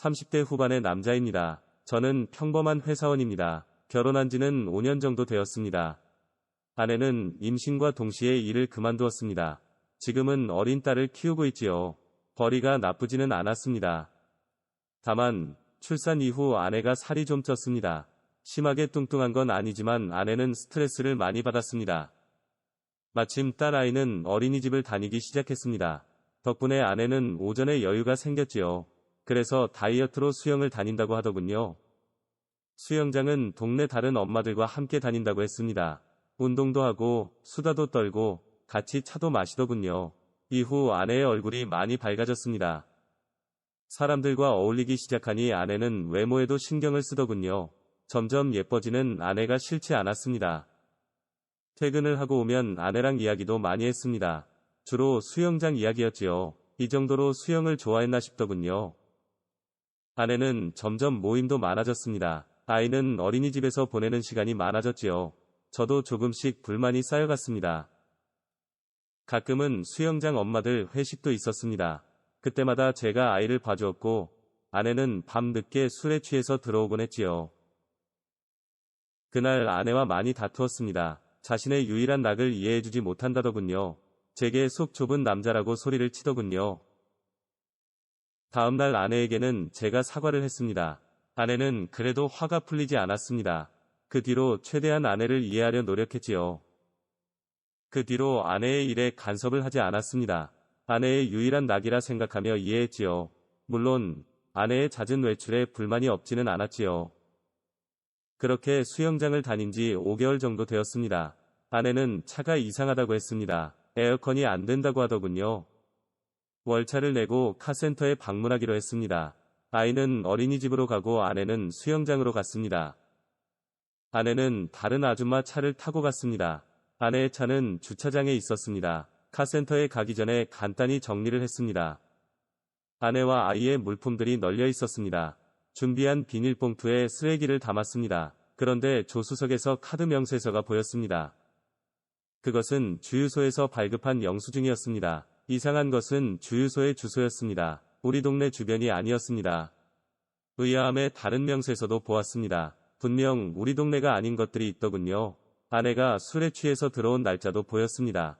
30대 후반의 남자입니다. 저는 평범한 회사원입니다. 결혼한 지는 5년 정도 되었습니다. 아내는 임신과 동시에 일을 그만두었습니다. 지금은 어린 딸을 키우고 있지요. 벌이가 나쁘지는 않았습니다. 다만 출산 이후 아내가 살이 좀 쪘습니다. 심하게 뚱뚱한 건 아니지만 아내는 스트레스를 많이 받았습니다. 마침 딸 아이는 어린이집을 다니기 시작했습니다. 덕분에 아내는 오전에 여유가 생겼지요. 그래서 다이어트로 수영을 다닌다고 하더군요. 수영장은 동네 다른 엄마들과 함께 다닌다고 했습니다. 운동도 하고 수다도 떨고 같이 차도 마시더군요. 이후 아내의 얼굴이 많이 밝아졌습니다. 사람들과 어울리기 시작하니 아내는 외모에도 신경을 쓰더군요. 점점 예뻐지는 아내가 싫지 않았습니다. 퇴근을 하고 오면 아내랑 이야기도 많이 했습니다. 주로 수영장 이야기였지요. 이 정도로 수영을 좋아했나 싶더군요. 아내는 점점 모임도 많아졌습니다. 아이는 어린이집에서 보내는 시간이 많아졌지요. 저도 조금씩 불만이 쌓여갔습니다. 가끔은 수영장 엄마들 회식도 있었습니다. 그때마다 제가 아이를 봐주었고 아내는 밤 늦게 술에 취해서 들어오곤 했지요. 그날 아내와 많이 다투었습니다. 자신의 유일한 낙을 이해해주지 못한다더군요. 제게 속 좁은 남자라고 소리를 치더군요. 다음날 아내에게는 제가 사과를 했습니다. 아내는 그래도 화가 풀리지 않았습니다. 그 뒤로 최대한 아내를 이해하려 노력했지요. 그 뒤로 아내의 일에 간섭을 하지 않았습니다. 아내의 유일한 낙이라 생각하며 이해했지요. 물론 아내의 잦은 외출에 불만이 없지는 않았지요. 그렇게 수영장을 다닌 지 5개월 정도 되었습니다. 아내는 차가 이상하다고 했습니다. 에어컨이 안 된다고 하더군요. 월차를 내고 카센터에 방문하기로 했습니다. 아이는 어린이집으로 가고 아내는 수영장으로 갔습니다. 아내는 다른 아줌마 차를 타고 갔습니다. 아내의 차는 주차장에 있었습니다. 카센터에 가기 전에 간단히 정리를 했습니다. 아내와 아이의 물품들이 널려 있었습니다. 준비한 비닐봉투에 쓰레기를 담았습니다. 그런데 조수석에서 카드 명세서가 보였습니다. 그것은 주유소에서 발급한 영수증이었습니다. 이상한 것은 주유소의 주소였습니다. 우리 동네 주변이 아니었습니다. 의아함에 다른 명세서도 보았습니다. 분명 우리 동네가 아닌 것들이 있더군요. 아내가 술에 취해서 들어온 날짜도 보였습니다.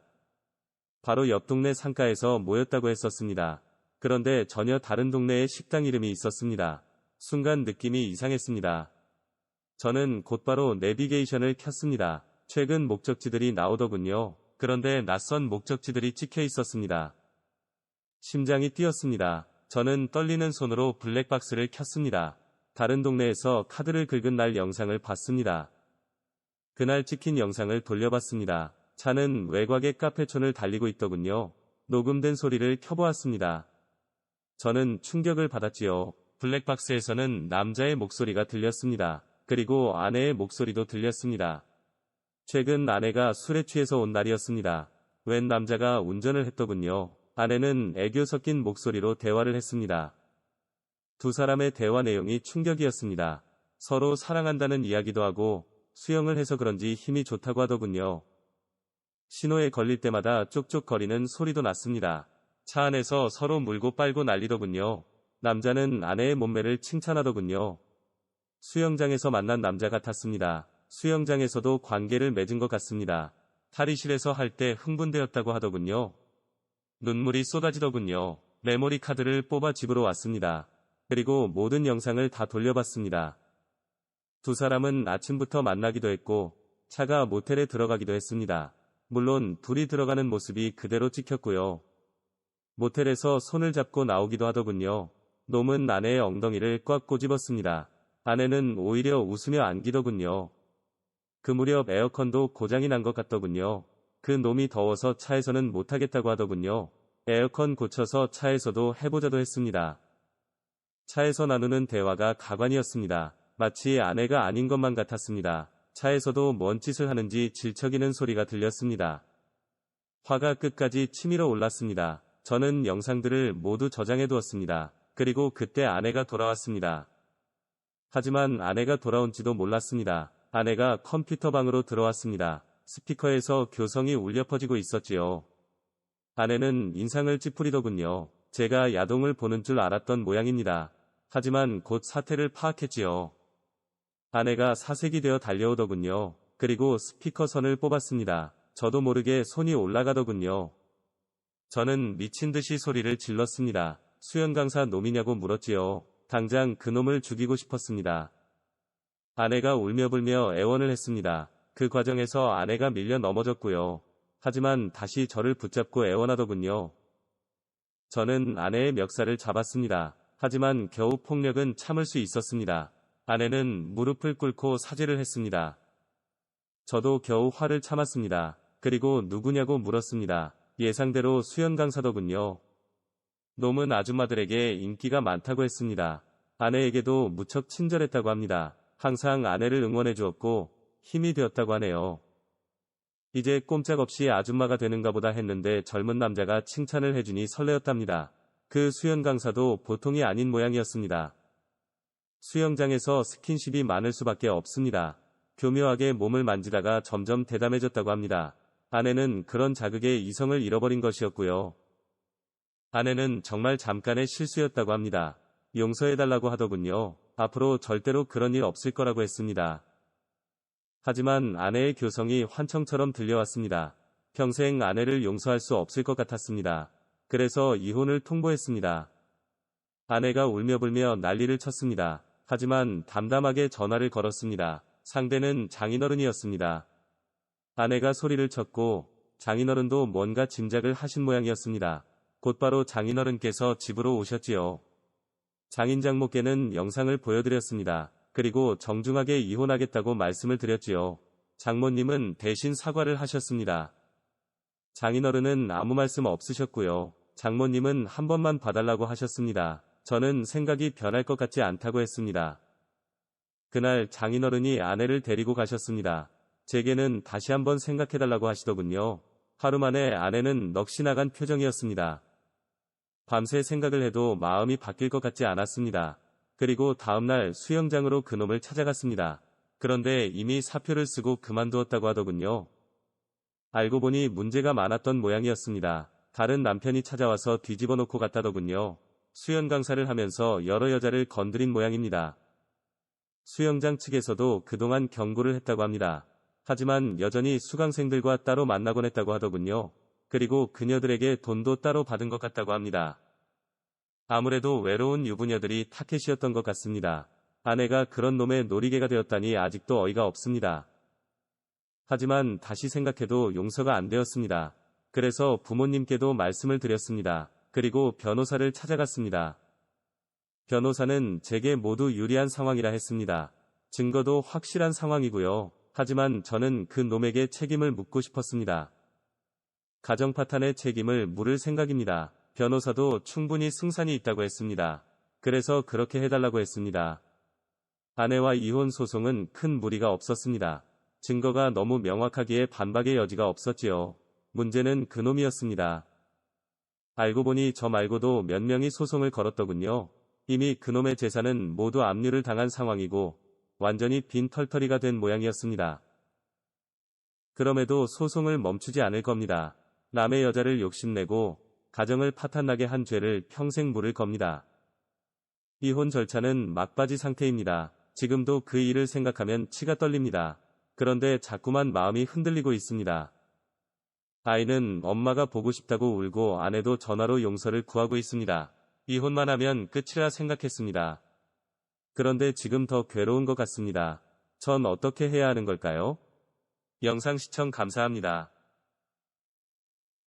바로 옆 동네 상가에서 모였다고 했었습니다. 그런데 전혀 다른 동네에 식당 이름이 있었습니다. 순간 느낌이 이상했습니다. 저는 곧바로 내비게이션을 켰습니다. 최근 목적지들이 나오더군요. 그런데 낯선 목적지들이 찍혀 있었습니다. 심장이 뛰었습니다. 저는 떨리는 손으로 블랙박스를 켰습니다. 다른 동네에서 카드를 긁은 날 영상을 봤습니다. 그날 찍힌 영상을 돌려봤습니다. 차는 외곽의 카페촌을 달리고 있더군요. 녹음된 소리를 켜보았습니다. 저는 충격을 받았지요. 블랙박스에서는 남자의 목소리가 들렸습니다. 그리고 아내의 목소리도 들렸습니다. 최근 아내가 술에 취해서 온 날이었습니다. 웬 남자가 운전을 했더군요. 아내는 애교 섞인 목소리로 대화를 했습니다. 두 사람의 대화 내용이 충격이었습니다. 서로 사랑한다는 이야기도 하고 수영을 해서 그런지 힘이 좋다고 하더군요. 신호에 걸릴 때마다 쪽쪽거리는 소리도 났습니다. 차 안에서 서로 물고 빨고 난리더군요. 남자는 아내의 몸매를 칭찬하더군요. 수영장에서 만난 남자 같았습니다. 수영장에서도 관계를 맺은 것 같습니다. 탈의실에서 할 때 흥분되었다고 하더군요. 눈물이 쏟아지더군요. 메모리 카드를 뽑아 집으로 왔습니다. 그리고 모든 영상을 다 돌려봤습니다. 두 사람은 아침부터 만나기도 했고 차가 모텔에 들어가기도 했습니다. 물론 둘이 들어가는 모습이 그대로 찍혔고요. 모텔에서 손을 잡고 나오기도 하더군요. 놈은 아내의 엉덩이를 꽉 꼬집었습니다. 아내는 오히려 웃으며 안기더군요. 그 무렵 에어컨도 고장이 난 것 같더군요. 그 놈이 더워서 차에서는 못하겠다고 하더군요. 에어컨 고쳐서 차에서도 해보자도 했습니다. 차에서 나누는 대화가 가관이었습니다. 마치 아내가 아닌 것만 같았습니다. 차에서도 뭔 짓을 하는지 질척이는 소리가 들렸습니다. 화가 끝까지 치밀어 올랐습니다. 저는 영상들을 모두 저장해 두었습니다. 그리고 그때 아내가 돌아왔습니다. 하지만 아내가 돌아온지도 몰랐습니다. 아내가 컴퓨터 방으로 들어왔습니다. 스피커에서 교성이 울려 퍼지고 있었지요. 아내는 인상을 찌푸리더군요. 제가 야동을 보는 줄 알았던 모양입니다. 하지만 곧 사태를 파악했지요. 아내가 사색이 되어 달려오더군요. 그리고 스피커 선을 뽑았습니다. 저도 모르게 손이 올라가더군요. 저는 미친 듯이 소리를 질렀습니다. 수영 강사 놈이냐고 물었지요. 당장 그놈을 죽이고 싶었습니다. 아내가 울며불며 애원을 했습니다. 그 과정에서 아내가 밀려 넘어졌고요. 하지만 다시 저를 붙잡고 애원하더군요. 저는 아내의 멱살을 잡았습니다. 하지만 겨우 폭력은 참을 수 있었습니다. 아내는 무릎을 꿇고 사죄를 했습니다. 저도 겨우 화를 참았습니다. 그리고 누구냐고 물었습니다. 예상대로 수연 강사더군요. 놈은 아줌마들에게 인기가 많다고 했습니다. 아내에게도 무척 친절했다고 합니다. 항상 아내를 응원해 주었고 힘이 되었다고 하네요. 이제 꼼짝없이 아줌마가 되는가 보다 했는데 젊은 남자가 칭찬을 해주니 설레었답니다. 그 수영 강사도 보통이 아닌 모양이었습니다. 수영장에서 스킨십이 많을 수밖에 없습니다. 교묘하게 몸을 만지다가 점점 대담해졌다고 합니다. 아내는 그런 자극에 이성을 잃어버린 것이었고요. 아내는 정말 잠깐의 실수였다고 합니다. 용서해달라고 하더군요. 앞으로 절대로 그런 일 없을 거라고 했습니다. 하지만 아내의 교성이 환청처럼 들려왔습니다. 평생 아내를 용서할 수 없을 것 같았습니다. 그래서 이혼을 통보했습니다. 아내가 울며불며 난리를 쳤습니다. 하지만 담담하게 전화를 걸었습니다. 상대는 장인어른이었습니다. 아내가 소리를 쳤고 장인어른도 뭔가 짐작을 하신 모양이었습니다. 곧바로 장인어른께서 집으로 오셨지요. 장인 장모께는 영상을 보여드렸습니다. 그리고 정중하게 이혼하겠다고 말씀을 드렸지요. 장모님은 대신 사과를 하셨습니다. 장인어른은 아무 말씀 없으셨고요. 장모님은 한 번만 봐달라고 하셨습니다. 저는 생각이 변할 것 같지 않다고 했습니다. 그날 장인어른이 아내를 데리고 가셨습니다. 제게는 다시 한번 생각해달라고 하시더군요. 하루 만에 아내는 넋이 나간 표정이었습니다. 밤새 생각을 해도 마음이 바뀔 것 같지 않았습니다. 그리고 다음날 수영장으로 그놈을 찾아갔습니다. 그런데 이미 사표를 쓰고 그만두었다고 하더군요. 알고 보니 문제가 많았던 모양이었습니다. 다른 남편이 찾아와서 뒤집어 놓고 갔다더군요. 수영 강사를 하면서 여러 여자를 건드린 모양입니다. 수영장 측에서도 그동안 경고를 했다고 합니다. 하지만 여전히 수강생들과 따로 만나곤 했다고 하더군요. 그리고 그녀들에게 돈도 따로 받은 것 같다고 합니다. 아무래도 외로운 유부녀들이 타켓이었던 것 같습니다. 아내가 그런 놈의 놀이개가 되었다니 아직도 어이가 없습니다. 하지만 다시 생각해도 용서가 안 되었습니다. 그래서 부모님께도 말씀을 드렸습니다. 그리고 변호사를 찾아갔습니다. 변호사는 제게 모두 유리한 상황이라 했습니다. 증거도 확실한 상황이고요. 하지만 저는 그 놈에게 책임을 묻고 싶었습니다. 가정 파탄의 책임을 물을 생각입니다. 변호사도 충분히 승산이 있다고 했습니다. 그래서 그렇게 해달라고 했습니다. 아내와 이혼 소송은 큰 무리가 없었습니다. 증거가 너무 명확하기에 반박의 여지가 없었지요. 문제는 그놈이었습니다. 알고 보니 저 말고도 몇 명이 소송을 걸었더군요. 이미 그놈의 재산은 모두 압류를 당한 상황이고 완전히 빈 털터리가 된 모양이었습니다. 그럼에도 소송을 멈추지 않을 겁니다. 남의 여자를 욕심내고 가정을 파탄나게 한 죄를 평생 물을 겁니다. 이혼 절차는 막바지 상태입니다. 지금도 그 일을 생각하면 치가 떨립니다. 그런데 자꾸만 마음이 흔들리고 있습니다. 아이는 엄마가 보고 싶다고 울고 아내도 전화로 용서를 구하고 있습니다. 이혼만 하면 끝이라 생각했습니다. 그런데 지금 더 괴로운 것 같습니다. 전 어떻게 해야 하는 걸까요? 영상 시청 감사합니다.